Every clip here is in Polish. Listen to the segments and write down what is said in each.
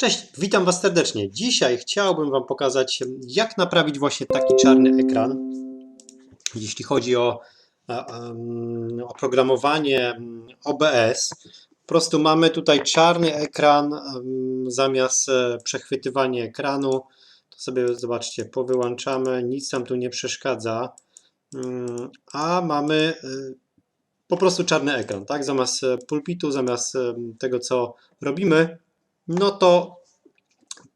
Cześć, witam Was serdecznie. Dzisiaj chciałbym Wam pokazać, jak naprawić właśnie taki czarny ekran, jeśli chodzi o oprogramowanie OBS. Po prostu mamy tutaj czarny ekran, zamiast e, przechwytywania ekranu, to sobie zobaczcie, powyłączamy, nic nam tu nie przeszkadza, Mm, a mamy e, po prostu czarny ekran, tak? Zamiast e, pulpitu, zamiast tego, co robimy, no to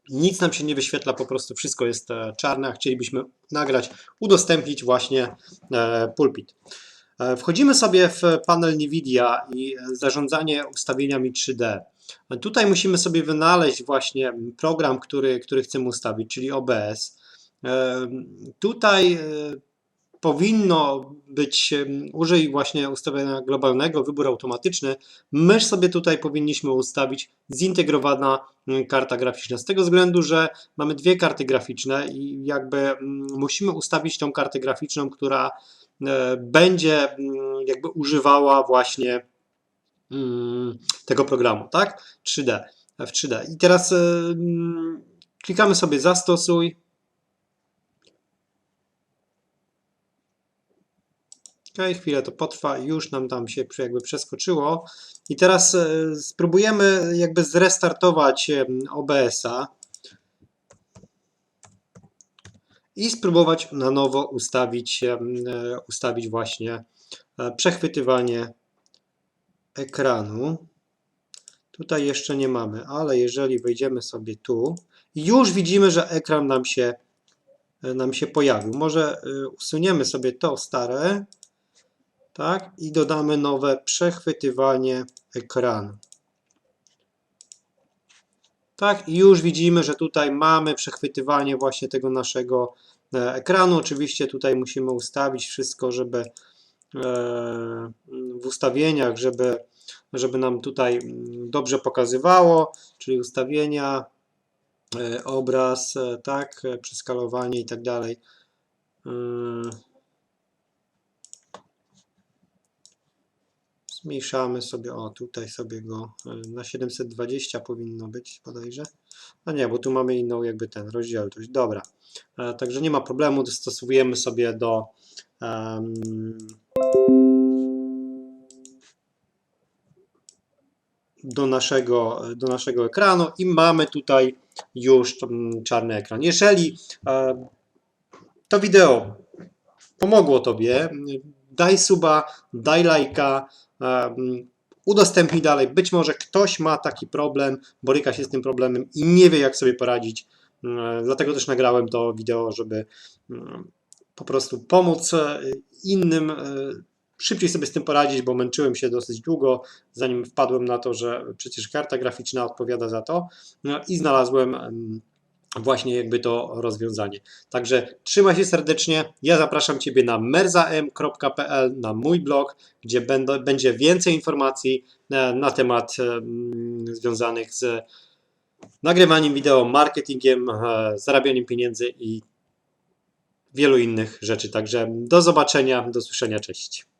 nic nam się nie wyświetla, po prostu wszystko jest e, czarne, a chcielibyśmy nagrać, udostępnić właśnie e, pulpit. E, Wchodzimy sobie w panel NVIDIA i zarządzanie ustawieniami 3D. E, Tutaj musimy sobie wynaleźć właśnie program, który, który chcemy ustawić, czyli OBS. Tutaj powinno być, użyj właśnie ustawienia globalnego, wybór automatyczny. Mysz sobie tutaj powinniśmy ustawić zintegrowana mm, karta graficzna. Z tego względu, że mamy dwie karty graficzne i jakby mm, musimy ustawić tą kartę graficzną, która e, będzie mm, jakby używała właśnie tego programu, tak? 3D, w 3D. I teraz klikamy sobie zastosuj. Ok, chwilę to potrwa, już nam tam się jakby przeskoczyło. I teraz e, spróbujemy jakby zrestartować em, OBS-a i spróbować na nowo ustawić, e, ustawić właśnie e, przechwytywanie ekranu. Tutaj jeszcze nie mamy, ale jeżeli wejdziemy sobie tu, już widzimy, że ekran nam się, e, nam się pojawił. Może e, usuniemy sobie to stare, tak, i dodamy nowe przechwytywanie ekranu. Tak, i już widzimy, że tutaj mamy przechwytywanie właśnie tego naszego e, ekranu. Oczywiście tutaj musimy ustawić wszystko, żeby e, w ustawieniach, żeby, żeby nam tutaj mm, dobrze pokazywało, czyli ustawienia, e, obraz, tak, przeskalowanie i tak dalej. Zmniejszamy sobie, o tutaj sobie go e, na 720 powinno być bodajże. A nie, bo tu mamy inną jakby ten rozdzielczość. Dobra, e, także nie ma problemu, dostosowujemy sobie do em, do naszego, do naszego ekranu i mamy tutaj już mm, czarny ekran. Jeżeli e, to wideo pomogło Tobie, daj suba, daj lajka, um, udostępnij dalej. Być może ktoś ma taki problem, boryka się z tym problemem i nie wie, jak sobie poradzić. Mm, Dlatego też nagrałem to wideo, żeby mm, po prostu pomóc e, innym e, szybciej sobie z tym poradzić, bo męczyłem się dosyć długo, zanim wpadłem na to, że przecież karta graficzna odpowiada za to no i znalazłem em, właśnie jakby to rozwiązanie. Także trzymaj się serdecznie. Ja zapraszam Ciebie na merzam.pl, na mój blog, gdzie będzie więcej informacji e, na temat em, związanych z nagrywaniem wideo, marketingiem, e, zarabianiem pieniędzy i wielu innych rzeczy. Także do zobaczenia, do słyszenia, cześć.